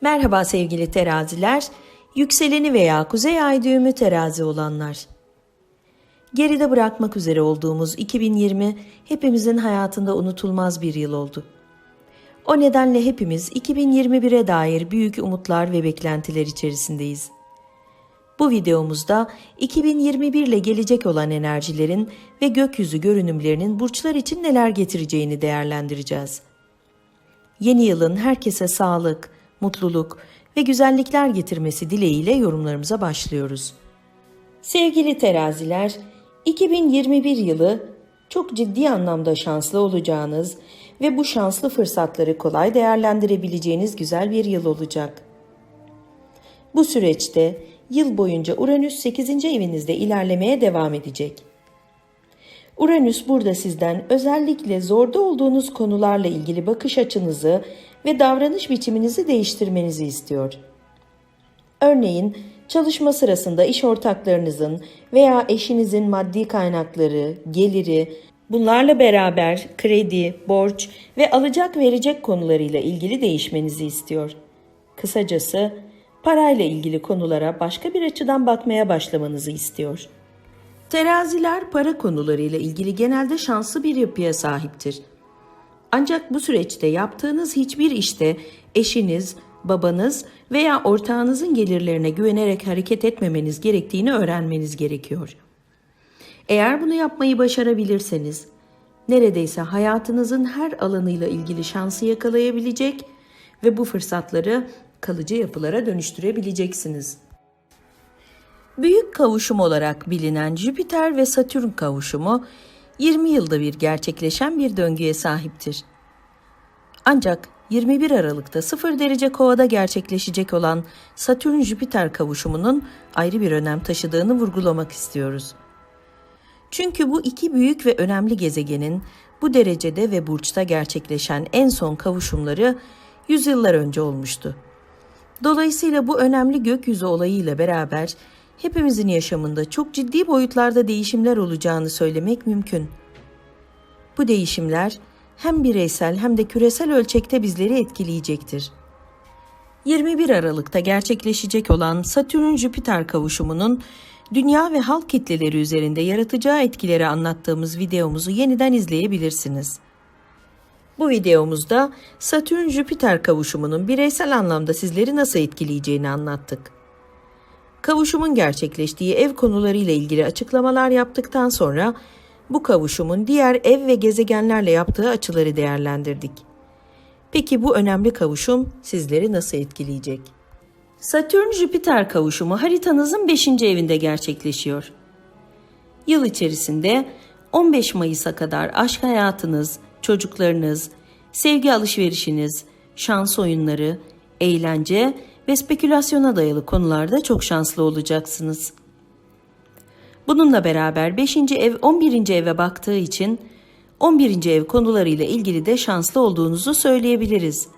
Merhaba sevgili teraziler, yükseleni veya kuzey ay düğümü terazi olanlar. Geride bırakmak üzere olduğumuz 2020 hepimizin hayatında unutulmaz bir yıl oldu. O nedenle hepimiz 2021'e dair büyük umutlar ve beklentiler içerisindeyiz. Bu videomuzda 2021 ile gelecek olan enerjilerin ve gökyüzü görünümlerinin burçlar için neler getireceğini değerlendireceğiz. Yeni yılın herkese sağlık, mutluluk ve güzellikler getirmesi dileğiyle yorumlarımıza başlıyoruz. Sevgili teraziler, 2021 yılı çok ciddi anlamda şanslı olacağınız ve bu şanslı fırsatları kolay değerlendirebileceğiniz güzel bir yıl olacak. Bu süreçte yıl boyunca Uranüs 8. evinizde ilerlemeye devam edecek. Uranüs burada sizden özellikle zorda olduğunuz konularla ilgili bakış açınızı ve davranış biçiminizi değiştirmenizi istiyor. Örneğin çalışma sırasında iş ortaklarınızın veya eşinizin maddi kaynakları, geliri, bunlarla beraber kredi, borç ve alacak verecek konularıyla ilgili değişmenizi istiyor. Kısacası parayla ilgili konulara başka bir açıdan bakmaya başlamanızı istiyor. Teraziler para konularıyla ilgili genelde şanslı bir yapıya sahiptir. Ancak bu süreçte yaptığınız hiçbir işte eşiniz, babanız veya ortağınızın gelirlerine güvenerek hareket etmemeniz gerektiğini öğrenmeniz gerekiyor. Eğer bunu yapmayı başarabilirseniz, neredeyse hayatınızın her alanıyla ilgili şansı yakalayabilecek ve bu fırsatları kalıcı yapılara dönüştürebileceksiniz. Büyük kavuşum olarak bilinen Jüpiter ve Satürn kavuşumu 20 yılda bir gerçekleşen bir döngüye sahiptir. Ancak 21 Aralık'ta 0 derece kovada gerçekleşecek olan Satürn-Jüpiter kavuşumunun ayrı bir önem taşıdığını vurgulamak istiyoruz. Çünkü bu iki büyük ve önemli gezegenin bu derecede ve burçta gerçekleşen en son kavuşumları yüzyıllar önce olmuştu. Dolayısıyla bu önemli gökyüzü olayıyla beraber hepimizin yaşamında çok ciddi boyutlarda değişimler olacağını söylemek mümkün. Bu değişimler hem bireysel hem de küresel ölçekte bizleri etkileyecektir. 21 Aralık'ta gerçekleşecek olan Satürn-Jüpiter kavuşumunun dünya ve halk kitleleri üzerinde yaratacağı etkileri anlattığımız videomuzu yeniden izleyebilirsiniz. Bu videomuzda Satürn-Jüpiter kavuşumunun bireysel anlamda sizleri nasıl etkileyeceğini anlattık. Kavuşumun gerçekleştiği ev konularıyla ilgili açıklamalar yaptıktan sonra bu kavuşumun diğer ev ve gezegenlerle yaptığı açıları değerlendirdik. Peki bu önemli kavuşum sizleri nasıl etkileyecek? Satürn-Jüpiter kavuşumu haritanızın 5. evinde gerçekleşiyor. Yıl içerisinde 15 Mayıs'a kadar aşk hayatınız, çocuklarınız, sevgi alışverişiniz, şans oyunları, eğlence ve spekülasyona dayalı konularda çok şanslı olacaksınız. Bununla beraber 5. ev 11. eve baktığı için 11. ev konularıyla ilgili de şanslı olduğunuzu söyleyebiliriz.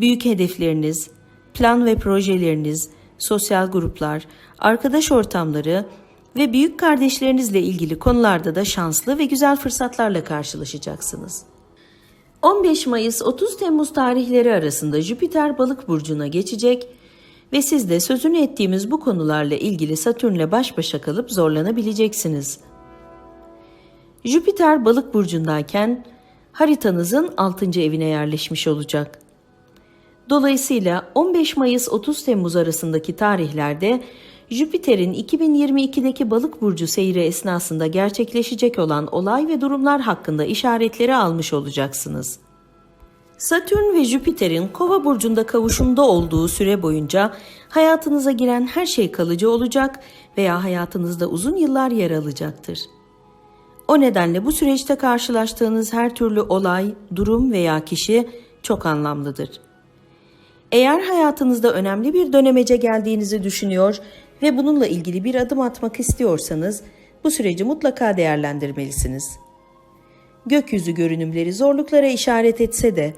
Büyük hedefleriniz, plan ve projeleriniz, sosyal gruplar, arkadaş ortamları ve büyük kardeşlerinizle ilgili konularda da şanslı ve güzel fırsatlarla karşılaşacaksınız. 15 Mayıs 30 Temmuz tarihleri arasında Jüpiter Balık burcuna geçecek ve siz de sözünü ettiğimiz bu konularla ilgili Satürn'le baş başa kalıp zorlanabileceksiniz. Jüpiter Balık burcundayken haritanızın 6. evine yerleşmiş olacak. Dolayısıyla 15 Mayıs 30 Temmuz arasındaki tarihlerde Jüpiter'in 2022'deki balık burcu seyri esnasında gerçekleşecek olan olay ve durumlar hakkında işaretleri almış olacaksınız. Satürn ve Jüpiter'in Kova burcunda kavuşumda olduğu süre boyunca hayatınıza giren her şey kalıcı olacak veya hayatınızda uzun yıllar yer alacaktır. O nedenle bu süreçte karşılaştığınız her türlü olay, durum veya kişi çok anlamlıdır. Eğer hayatınızda önemli bir dönemece geldiğinizi düşünüyor ve bununla ilgili bir adım atmak istiyorsanız bu süreci mutlaka değerlendirmelisiniz. Gökyüzü görünümleri zorluklara işaret etse de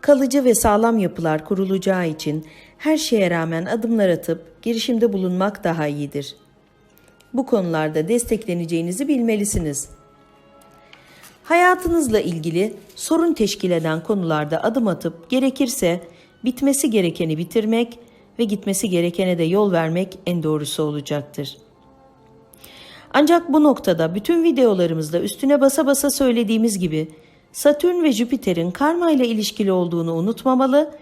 kalıcı ve sağlam yapılar kurulacağı için her şeye rağmen adımlar atıp girişimde bulunmak daha iyidir. Bu konularda destekleneceğinizi bilmelisiniz. Hayatınızla ilgili sorun teşkil eden konularda adım atıp gerekirse bitmesi gerekeni bitirmek ve gitmesi gerekene de yol vermek en doğrusu olacaktır. Ancak bu noktada bütün videolarımızda üstüne basa basa söylediğimiz gibi Satürn ve Jüpiter'in karma ile ilişkili olduğunu unutmamalı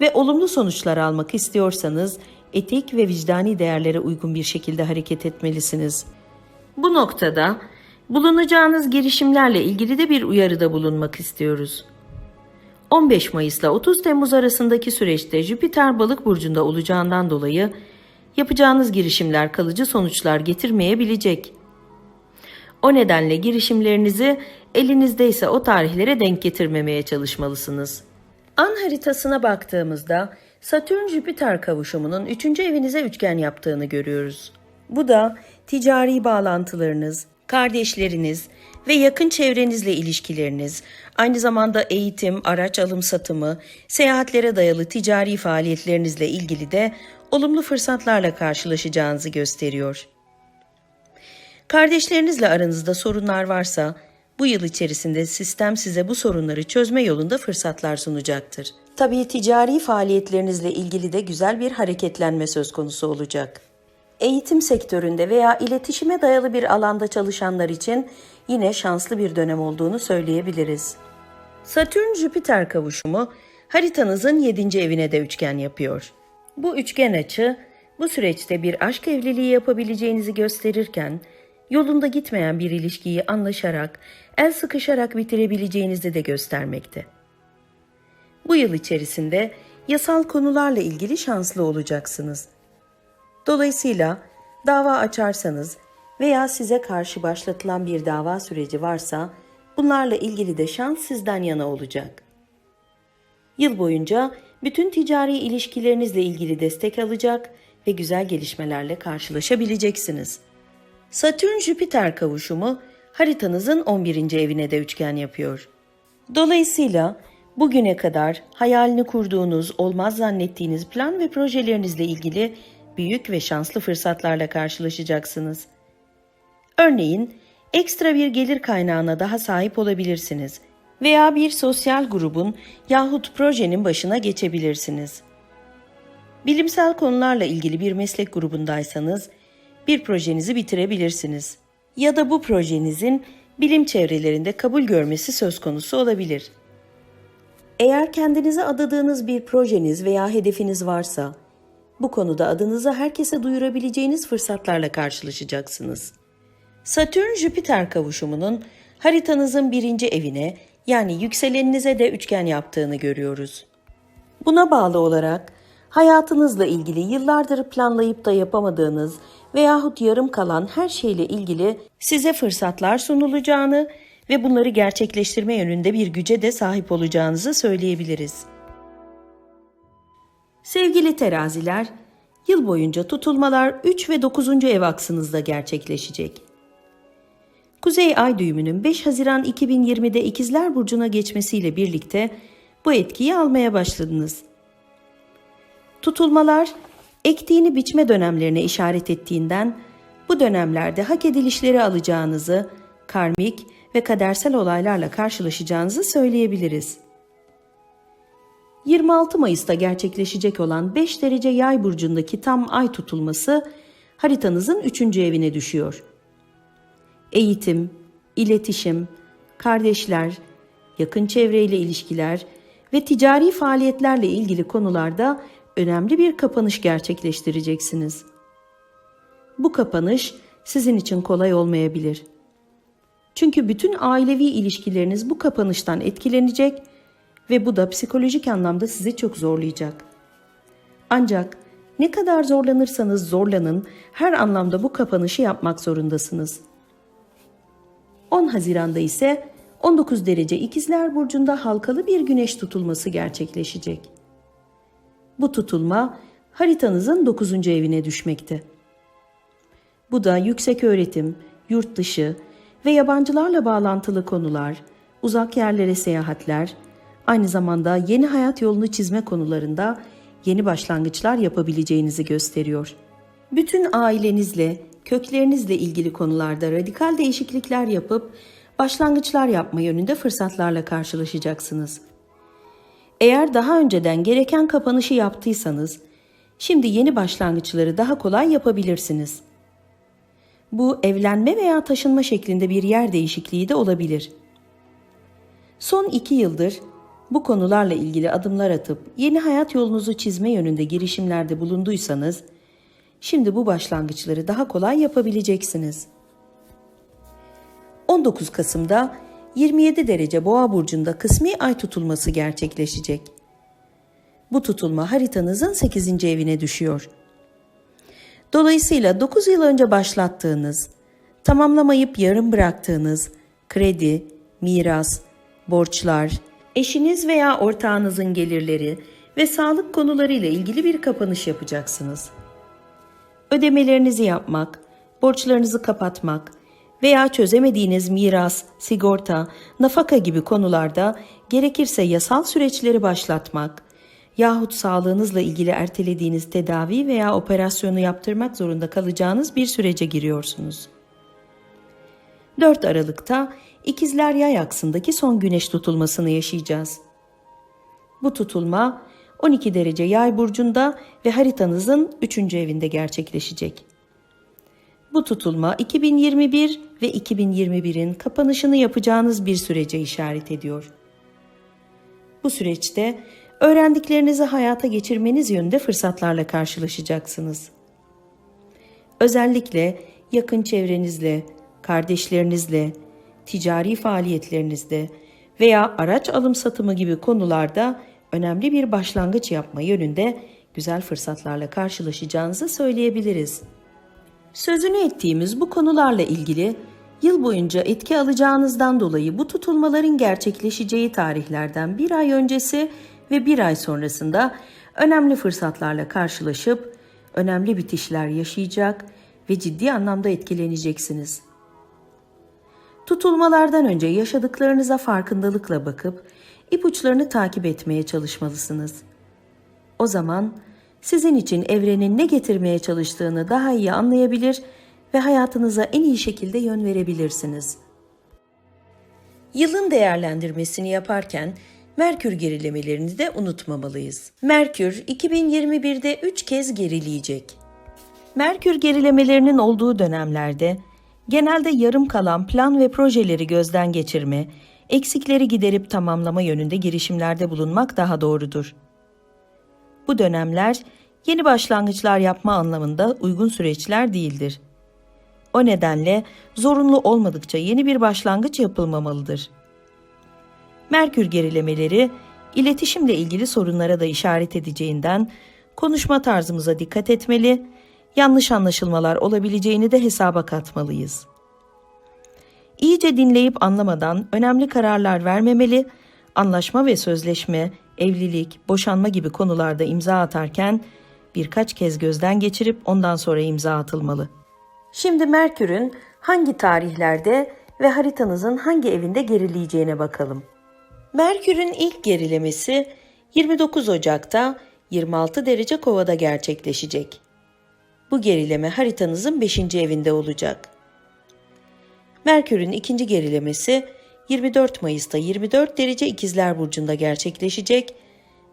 ve olumlu sonuçlar almak istiyorsanız etik ve vicdani değerlere uygun bir şekilde hareket etmelisiniz. Bu noktada bulunacağınız girişimlerle ilgili de bir uyarıda bulunmak istiyoruz. 15 Mayıs ile 30 Temmuz arasındaki süreçte Jüpiter balık burcunda olacağından dolayı yapacağınız girişimler kalıcı sonuçlar getirmeyebilecek. O nedenle girişimlerinizi elinizdeyse o tarihlere denk getirmemeye çalışmalısınız. An haritasına baktığımızda Satürn-Jüpiter kavuşumunun 3. evinize üçgen yaptığını görüyoruz. Bu da ticari bağlantılarınız, kardeşleriniz ve yakın çevrenizle ilişkileriniz, aynı zamanda eğitim, araç alım satımı, seyahatlere dayalı ticari faaliyetlerinizle ilgili de olumlu fırsatlarla karşılaşacağınızı gösteriyor. Kardeşlerinizle aranızda sorunlar varsa bu yıl içerisinde sistem size bu sorunları çözme yolunda fırsatlar sunacaktır. Tabii ticari faaliyetlerinizle ilgili de güzel bir hareketlenme söz konusu olacak. Eğitim sektöründe veya iletişime dayalı bir alanda çalışanlar için yine şanslı bir dönem olduğunu söyleyebiliriz. Satürn-Jüpiter kavuşumu haritanızın 7. evine de üçgen yapıyor. Bu üçgen açı bu süreçte bir aşk evliliği yapabileceğinizi gösterirken yolunda gitmeyen bir ilişkiyi anlaşarak, el sıkışarak bitirebileceğinizi de göstermekte. Bu yıl içerisinde yasal konularla ilgili şanslı olacaksınız. Dolayısıyla dava açarsanız veya size karşı başlatılan bir dava süreci varsa bunlarla ilgili de şans sizden yana olacak. Yıl boyunca bütün ticari ilişkilerinizle ilgili destek alacak ve güzel gelişmelerle karşılaşabileceksiniz. Satürn-Jüpiter kavuşumu haritanızın 11. evine de üçgen yapıyor. Dolayısıyla bugüne kadar hayalini kurduğunuz, olmaz zannettiğiniz plan ve projelerinizle ilgili büyük ve şanslı fırsatlarla karşılaşacaksınız. Örneğin, ekstra bir gelir kaynağına daha sahip olabilirsiniz veya bir sosyal grubun yahut projenin başına geçebilirsiniz. Bilimsel konularla ilgili bir meslek grubundaysanız bir projenizi bitirebilirsiniz. Ya da bu projenizin bilim çevrelerinde kabul görmesi söz konusu olabilir. Eğer kendinize adadığınız bir projeniz veya hedefiniz varsa, bu konuda adınızı herkese duyurabileceğiniz fırsatlarla karşılaşacaksınız. Satürn-Jüpiter kavuşumunun haritanızın birinci evine yani yükseleninize de üçgen yaptığını görüyoruz. Buna bağlı olarak hayatınızla ilgili yıllardır planlayıp da yapamadığınız veyahut yarım kalan her şeyle ilgili size fırsatlar sunulacağını ve bunları gerçekleştirme yönünde bir güce de sahip olacağınızı söyleyebiliriz. Sevgili teraziler, yıl boyunca tutulmalar 3 ve 9. ev aksınızda gerçekleşecek. Kuzey ay düğümünün 5 Haziran 2020'de İkizler Burcu'na geçmesiyle birlikte bu etkiyi almaya başladınız. Tutulmalar ektiğini biçme dönemlerine işaret ettiğinden bu dönemlerde hak edilişleri alacağınızı, karmik ve kadersel olaylarla karşılaşacağınızı söyleyebiliriz. 26 Mayıs'ta gerçekleşecek olan 5 derece yay burcundaki tam ay tutulması haritanızın 3. evine düşüyor. Eğitim, iletişim, kardeşler, yakın çevreyle ilişkiler ve ticari faaliyetlerle ilgili konularda önemli bir kapanış gerçekleştireceksiniz. Bu kapanış sizin için kolay olmayabilir. Çünkü bütün ailevi ilişkileriniz bu kapanıştan etkilenecek ve bu da psikolojik anlamda sizi çok zorlayacak. Ancak ne kadar zorlanırsanız zorlanın her anlamda bu kapanışı yapmak zorundasınız. 10 Haziran'da ise 19 derece İkizler Burcu'nda halkalı bir güneş tutulması gerçekleşecek. Bu tutulma haritanızın 9. evine düşmekte. Bu da yüksek öğretim, yurt dışı ve yabancılarla bağlantılı konular, uzak yerlere seyahatler, aynı zamanda yeni hayat yolunu çizme konularında yeni başlangıçlar yapabileceğinizi gösteriyor. Bütün ailenizle, köklerinizle ilgili konularda radikal değişiklikler yapıp başlangıçlar yapma yönünde fırsatlarla karşılaşacaksınız. Eğer daha önceden gereken kapanışı yaptıysanız, şimdi yeni başlangıçları daha kolay yapabilirsiniz. Bu evlenme veya taşınma şeklinde bir yer değişikliği de olabilir. Son iki yıldır bu konularla ilgili adımlar atıp yeni hayat yolunuzu çizme yönünde girişimlerde bulunduysanız, şimdi bu başlangıçları daha kolay yapabileceksiniz. 19 Kasım'da 27 derece boğa burcunda kısmi ay tutulması gerçekleşecek. Bu tutulma haritanızın 8. evine düşüyor. Dolayısıyla 9 yıl önce başlattığınız, tamamlamayıp yarım bıraktığınız kredi, miras, borçlar, eşiniz veya ortağınızın gelirleri ve sağlık konularıyla ilgili bir kapanış yapacaksınız. Ödemelerinizi yapmak, borçlarınızı kapatmak veya çözemediğiniz miras, sigorta, nafaka gibi konularda gerekirse yasal süreçleri başlatmak yahut sağlığınızla ilgili ertelediğiniz tedavi veya operasyonu yaptırmak zorunda kalacağınız bir sürece giriyorsunuz. 4 Aralık'ta İkizler Yay aksındaki son güneş tutulmasını yaşayacağız. Bu tutulma 12 derece Yay burcunda ve haritanızın 3. evinde gerçekleşecek. Bu tutulma 2021 ve 2021'in kapanışını yapacağınız bir sürece işaret ediyor. Bu süreçte öğrendiklerinizi hayata geçirmeniz yönünde fırsatlarla karşılaşacaksınız. Özellikle yakın çevrenizle, kardeşlerinizle, ticari faaliyetlerinizde veya araç alım satımı gibi konularda önemli bir başlangıç yapma yönünde güzel fırsatlarla karşılaşacağınızı söyleyebiliriz. Sözünü ettiğimiz bu konularla ilgili yıl boyunca etki alacağınızdan dolayı bu tutulmaların gerçekleşeceği tarihlerden bir ay öncesi ve bir ay sonrasında önemli fırsatlarla karşılaşıp önemli bitişler yaşayacak ve ciddi anlamda etkileneceksiniz. Tutulmalardan önce yaşadıklarınıza farkındalıkla bakıp ipuçlarını takip etmeye çalışmalısınız. O zaman sizin için evrenin ne getirmeye çalıştığını daha iyi anlayabilir ve hayatınıza en iyi şekilde yön verebilirsiniz. Yılın değerlendirmesini yaparken Merkür gerilemelerini de unutmamalıyız. Merkür 2021'de 3 kez gerileyecek. Merkür gerilemelerinin olduğu dönemlerde genelde yarım kalan plan ve projeleri gözden geçirme, eksikleri giderip tamamlama yönünde girişimlerde bulunmak daha doğrudur. Bu dönemler yeni başlangıçlar yapma anlamında uygun süreçler değildir. O nedenle zorunlu olmadıkça yeni bir başlangıç yapılmamalıdır. Merkür gerilemeleri iletişimle ilgili sorunlara da işaret edeceğinden konuşma tarzımıza dikkat etmeli, yanlış anlaşılmalar olabileceğini de hesaba katmalıyız. İyice dinleyip anlamadan önemli kararlar vermemeli, anlaşma ve sözleşme, evlilik, boşanma gibi konularda imza atarken birkaç kez gözden geçirip ondan sonra imza atılmalı. Şimdi Merkür'ün hangi tarihlerde ve haritanızın hangi evinde gerileyeceğine bakalım. Merkür'ün ilk gerilemesi 29 Ocak'ta 26 derece kovada gerçekleşecek. Bu gerileme haritanızın 5. evinde olacak. Merkür'ün ikinci gerilemesi 24 Mayıs'ta 24 derece İkizler Burcu'nda gerçekleşecek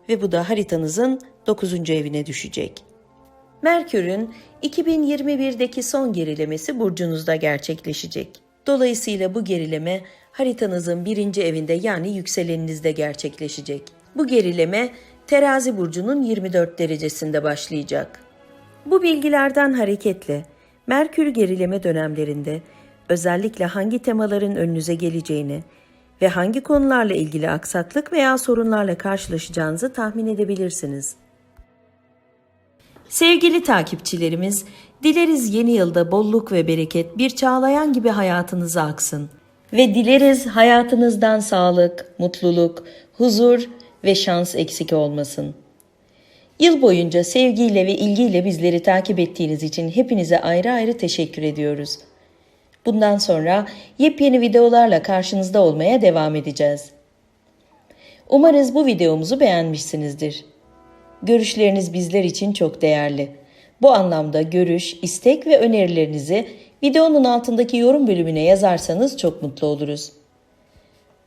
ve bu da haritanızın 9. evine düşecek. Merkür'ün 2021'deki son gerilemesi burcunuzda gerçekleşecek. Dolayısıyla bu gerileme haritanızın birinci evinde yani yükseleninizde gerçekleşecek. Bu gerileme terazi burcunun 24 derecesinde başlayacak. Bu bilgilerden hareketle Merkür gerileme dönemlerinde özellikle hangi temaların önünüze geleceğini ve hangi konularla ilgili aksaklık veya sorunlarla karşılaşacağınızı tahmin edebilirsiniz. Sevgili takipçilerimiz, dileriz yeni yılda bolluk ve bereket bir çağlayan gibi hayatınıza aksın ve dileriz hayatınızdan sağlık, mutluluk, huzur ve şans eksik olmasın. Yıl boyunca sevgiyle ve ilgiyle bizleri takip ettiğiniz için hepinize ayrı ayrı teşekkür ediyoruz. Bundan sonra yepyeni videolarla karşınızda olmaya devam edeceğiz. Umarız bu videomuzu beğenmişsinizdir. Görüşleriniz bizler için çok değerli. Bu anlamda görüş, istek ve önerilerinizi videonun altındaki yorum bölümüne yazarsanız çok mutlu oluruz.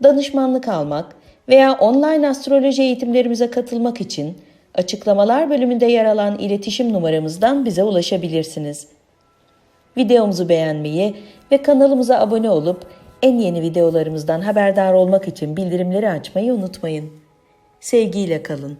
Danışmanlık almak veya online astroloji eğitimlerimize katılmak için açıklamalar bölümünde yer alan iletişim numaramızdan bize ulaşabilirsiniz. Videomuzu beğenmeyi ve kanalımıza abone olup en yeni videolarımızdan haberdar olmak için bildirimleri açmayı unutmayın. Sevgiyle kalın.